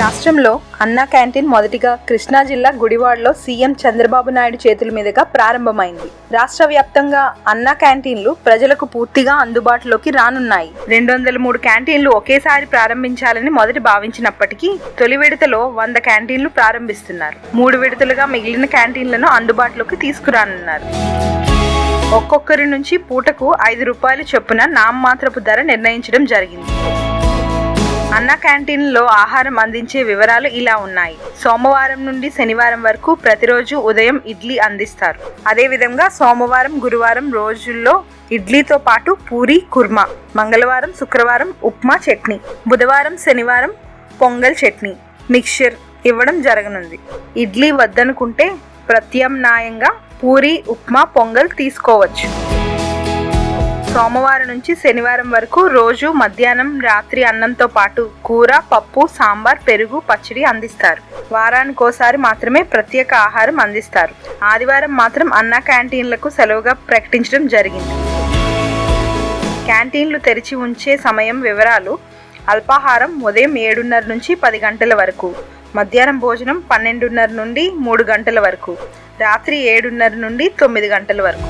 రాష్ట్రంలో అన్నా క్యాంటీన్ మొదటిగా కృష్ణా జిల్లా గుడివాడలో సీఎం చంద్రబాబు నాయుడు చేతుల మీదుగా ప్రారంభమైంది. రాష్ట్ర వ్యాప్తంగా అన్నా క్యాంటీన్లు ప్రజలకు పూర్తిగా అందుబాటులోకి రానున్నాయి. రెండు వందల మూడు క్యాంటీన్లు ఒకేసారి ప్రారంభించాలని మొదటి భావించినప్పటికీ తొలి విడతలో వంద క్యాంటీన్లు ప్రారంభిస్తున్నారు. మూడు విడతలుగా మిగిలిన క్యాంటీన్లను అందుబాటులోకి తీసుకురానున్నారు. ఒక్కొక్కరి నుంచి పూటకు ఐదు రూపాయలు చొప్పున నామమాత్రపు ధర నిర్ణయించడం జరిగింది. అన్న క్యాంటీన్లో ఆహారం అందించే వివరాలు ఇలా ఉన్నాయి. సోమవారం నుండి శనివారం వరకు ప్రతిరోజు ఉదయం ఇడ్లీ అందిస్తారు. అదేవిధంగా సోమవారం గురువారం రోజుల్లో ఇడ్లీతో పాటు పూరి కుర్మా మంగళవారం శుక్రవారం ఉప్మా చట్నీ బుధవారం శనివారం పొంగల్ చట్నీ మిక్చర్ ఇవ్వడం జరగనుంది. ఇడ్లీ వద్దనుకుంటే ప్రత్యామ్నాయంగా పూరి ఉప్మా పొంగల్ తీసుకోవచ్చు. సోమవారం నుంచి శనివారం వరకు రోజు మధ్యాహ్నం రాత్రి అన్నంతో పాటు కూర పప్పు సాంబార్ పెరుగు పచ్చడి అందిస్తారు. వారానికోసారి మాత్రమే ప్రత్యేక ఆహారం అందిస్తారు. ఆదివారం మాత్రం అన్న క్యాంటీన్లకు సెలవుగా ప్రకటించడం జరిగింది. క్యాంటీన్లు తెరిచి ఉంచే సమయం వివరాలు అల్పాహారం ఉదయం ఏడున్నర నుంచి పది గంటల వరకు మధ్యాహ్నం భోజనం పన్నెండున్నర నుండి మూడు గంటల వరకు రాత్రి ఏడున్నర నుండి తొమ్మిది గంటల వరకు.